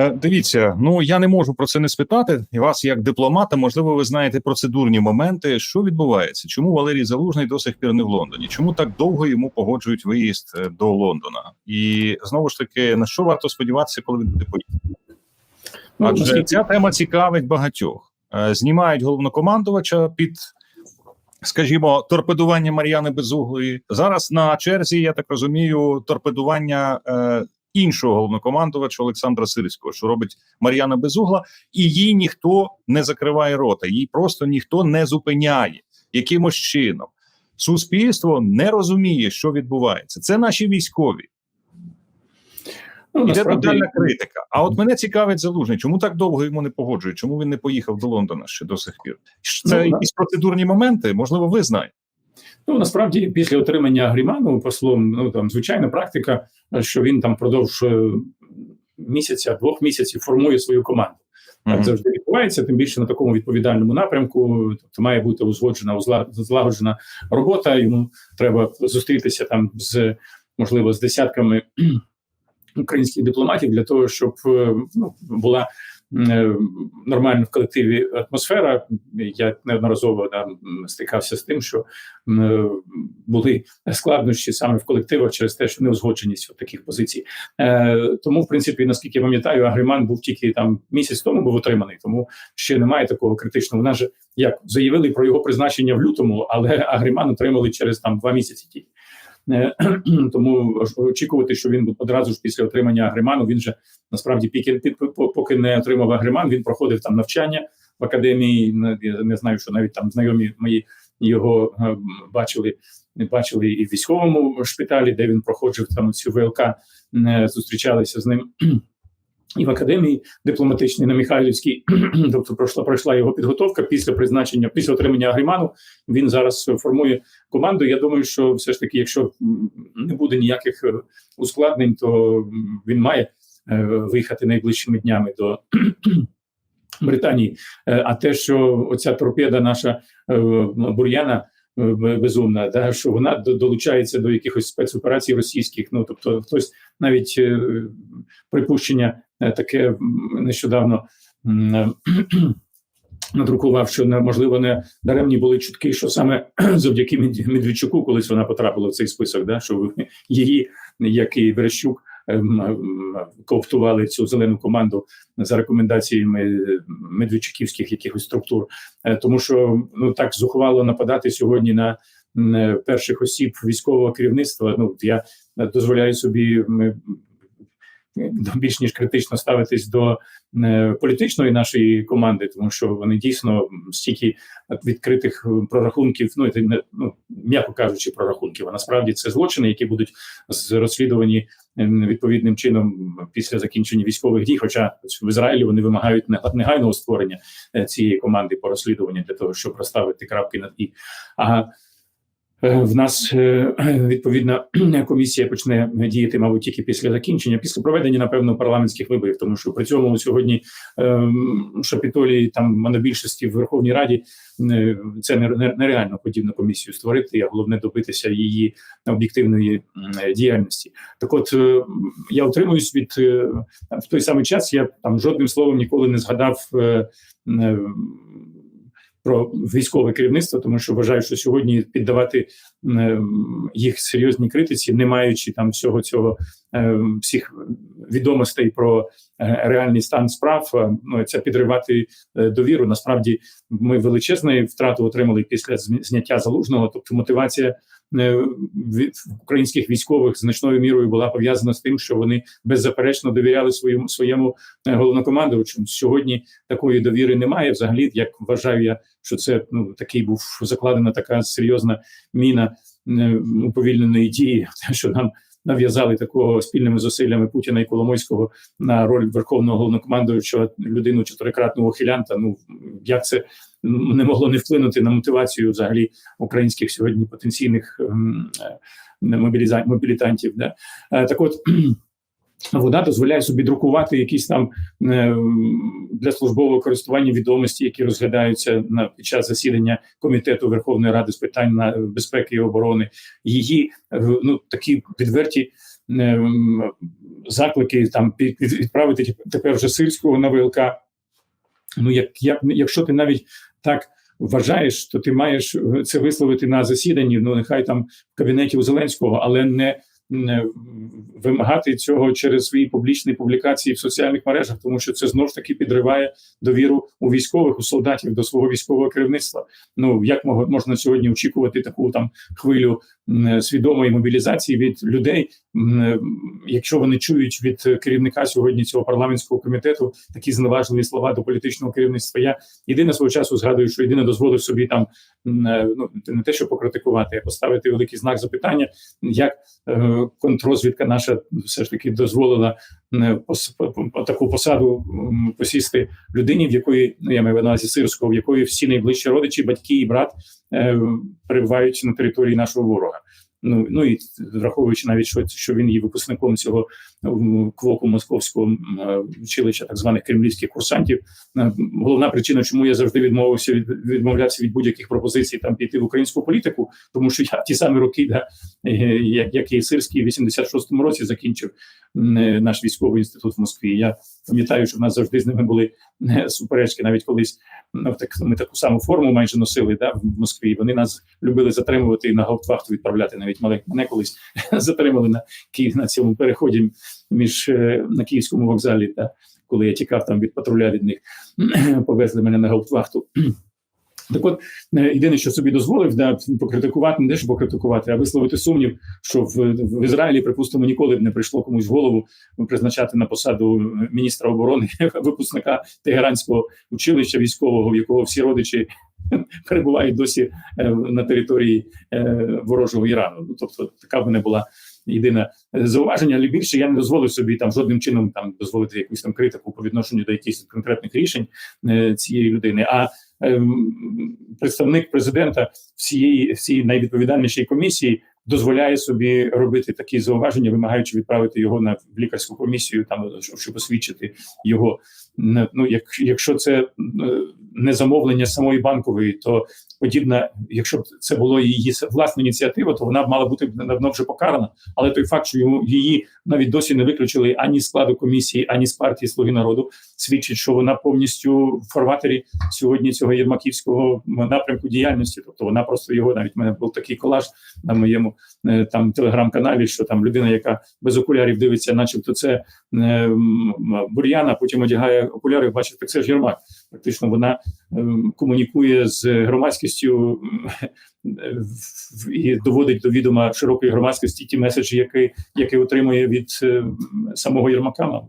Е, Дивіться, ну я не можу про це не спитати. І вас, як дипломата, можливо, ви знаєте процедурні моменти, що відбувається. Чому Валерій Залужний до сих пір не в Лондоні? Чому так довго йому погоджують виїзд е, до Лондона? І знову ж таки, на що варто сподіватися, коли він буде поїхати? Ну, Адже ця тема цікавить багатьох. Е, Знімають головнокомандувача під, скажімо, торпедування Мар'яни Безуглої. Зараз на черзі, я так розумію, торпедування е, іншого головнокомандувача Олександра Сирського, що робить Мар'яна Безугла, і їй ніхто не закриває рота, їй просто ніхто не зупиняє якимось чином. Суспільство не розуміє, що відбувається. Це наші військові. Ну, Іде насправді, тотальна критика. А от мене цікавить залужний, чому так довго йому не погоджують? Чому він не поїхав до Лондона ще до сих пір? Це Ну, якісь процедурні моменти? Можливо, ви знаєте. Ну насправді після отримання Гріману послом, ну там звичайна практика, що він там впродовж е, місяця, двох місяців формує свою команду. Так Мгм. завжди відбувається, тим більше на такому відповідальному напрямку. Тобто має бути узгоджена, злагоджена робота. Йому треба зустрітися там з можливо з десятками українських дипломатів для того, щоб е, ну, була нормальна в колективі атмосфера. Я неодноразово там стикався з тим, що е, були складнощі саме в колективах через те, що неузгодженість таких позицій. Е, тому, в принципі, наскільки я пам'ятаю, Агриман був тільки там місяць тому був отриманий, тому ще немає такого критичного. Вона же як заявили про його призначення в лютому, але Агриман отримали через там два місяці тільки. Е, Тому очікувати, що він одразу ж після отримання агриману, він же насправді піки, пі- поки не отримав агриман, він проходив там навчання в академії. Не- Я не знаю, що навіть там знайомі мої його бачили, бачили, бачили і в військовому шпиталі, де він проходив там цю ВЛК, е, зустрічалися з ним. І в академії дипломатичній на Михайлівській, тобто пройшла пройшла його підготовка після призначення, після отримання агриману. Він зараз формує команду. Я думаю, що все ж таки, якщо не буде ніяких е, ускладнень, то він має е, виїхати найближчими днями до Британії. Е, А те, що оця торпеда наша бур'яна. Безумна, да, що вона долучається до якихось спецоперацій російських. Ну тобто, хтось навіть припущення таке нещодавно е, надрукував, що можливо не даремні були чутки, що саме завдяки Мед- Медведчуку, колись вона потрапила в цей список, да, що її, як і Верещук, ем, ем, цю зелену команду за рекомендаціями медведчуківських якихось структур, Е, тому що ну так зухвало нападати сьогодні на е, перших осіб військового керівництва. Ну я дозволяю собі більш ніж критично ставитись до е, політичної нашої команди, тому що вони дійсно стільки відкритих е, прорахунків, ну це не ну м'яко кажучи, прорахунків. А насправді це злочини, які будуть розслідувані е, відповідним чином після закінчення військових дій. Хоча в Ізраїлі вони вимагають не- негайного створення цієї команди по розслідуванню для того, щоб розставити крапки над і. А В нас е, відповідна комісія почне діяти, мабуть, тільки після закінчення, після проведення, напевно, парламентських виборів, тому що при цьому сьогодні ем, Шапітолій там монобільшості в Верховній Раді е, це не- не- нереально подібну комісію створити, а головне добитися її об'єктивної діяльності. Так, от е, я утримуюсь від е, в той самий час. Я там жодним словом ніколи не згадав. Про військове керівництво, тому що вважаю, що сьогодні піддавати їх серйозній критиці, не маючи там всього цього е, всіх відомостей про е, реальний стан справ, е, ну це підривати е, довіру. Насправді ми величезну втрату отримали після зняття залужного. Тобто мотивація е, українських військових значною мірою була пов'язана з тим, що вони беззаперечно довіряли своєму своєму е, головнокомандувачу. Сьогодні такої довіри немає. Взагалі, як вважаю я, що це ну такий був закладена така серйозна міна е, уповільненої дії, що нам нав'язали такого спільними зусиллями Путіна і Коломойського на роль верховного головнокомандуючого людину чотирикратного хілянта. Ну як це не могло не вплинути на мотивацію взагалі українських сьогодні потенційних мобілізантів? е, мобіліза- Да? Е, Так от вона дозволяє собі друкувати якісь там е, для службового користування відомості, які розглядаються на під час засідання комітету Верховної Ради з питань на безпеки і оборони. Її е, ну такі відверті. е, заклики там відправити тепер вже сильського на ВЛК. Ну, як, як, якщо ти навіть так вважаєш, то ти маєш це висловити на засіданні, ну нехай там в кабінеті у Зеленського, але не вимагати цього через свої публічні публікації в соціальних мережах, тому що це знову ж таки підриває довіру у військових, у солдатів до свого військового керівництва. Ну як можна сьогодні очікувати таку там хвилю свідомої мобілізації від людей, якщо вони чують від керівника сьогодні цього парламентського комітету такі зневажливі слова до політичного керівництва. Я єдине свого часу згадую, що єдине дозволив собі там е, ну не те, що покритикувати, а поставити великий знак запитання, як контрозвідка наша все ж таки дозволила е, таку посаду посісти людині, в якої ну я маю на сирського, в якої всі найближчі родичі, батьки і брат е, перебувають на території нашого ворога. Ну ну і враховуючи навіть що, що він є випускником цього квоку московського е, училища, так званих кремлівських курсантів. Е, Головна причина, чому я завжди відмовився від відмовлявся від будь-яких пропозицій там піти в українську політику, тому що я ті самі роки, да, е, як, як і Сирський, в 86-му році закінчив наш військовий інститут в Москві. Я пам'ятаю, що в нас завжди з ними були суперечки. Навіть колись ну, так ми таку саму форму майже носили да, в Москві. Вони нас любили затримувати і на гауптвахту відправляти. Навіть Мали мене колись затримали на Київ на цьому переході між е, на київському вокзалі. Та коли я тікав там від патруля від них, повезли мене на гауптвахту. Так от, е, єдине, що собі дозволив, да, покритикувати, не те, що покритикувати, а висловити сумнів, що в, в Ізраїлі, припустимо, ніколи б не прийшло комусь в голову призначати на посаду міністра оборони випускника Тегеранського училища військового, в якого всі родичі перебувають досі е, на території е, ворожого Ірану. Ну, тобто, така в мене була єдине зауваження, але більше я не дозволив собі там жодним чином там дозволити якусь там критику по відношенню до якихось конкретних рішень е, цієї людини. А представник президента всієї всієї найвідповідальнішої комісії дозволяє собі робити такі зауваження, вимагаючи відправити його на лікарську комісію, там щоб, освідчити його. Ну, як, якщо це не замовлення самої банкової, то подібна, якщо б це було її власна ініціатива, то вона б мала бути давно вже покарана. Але той факт, що йому її навіть досі не виключили ані складу комісії, ані з партії Слуги народу, свідчить, що вона повністю в фарватері сьогодні цього єрмаківського напрямку діяльності. Тобто вона просто його навіть в мене був такий колаж на моєму е, там телеграм-каналі, що там людина, яка без окулярів дивиться, начебто це е, м, бур'ян, а потім одягає окуляри, бачить, так це ж Єрмак. Практично вона ем, комунікує з громадськістю і доводить до відома широкої громадськості ті меседжі, які, які отримує від е, самого Єрмака.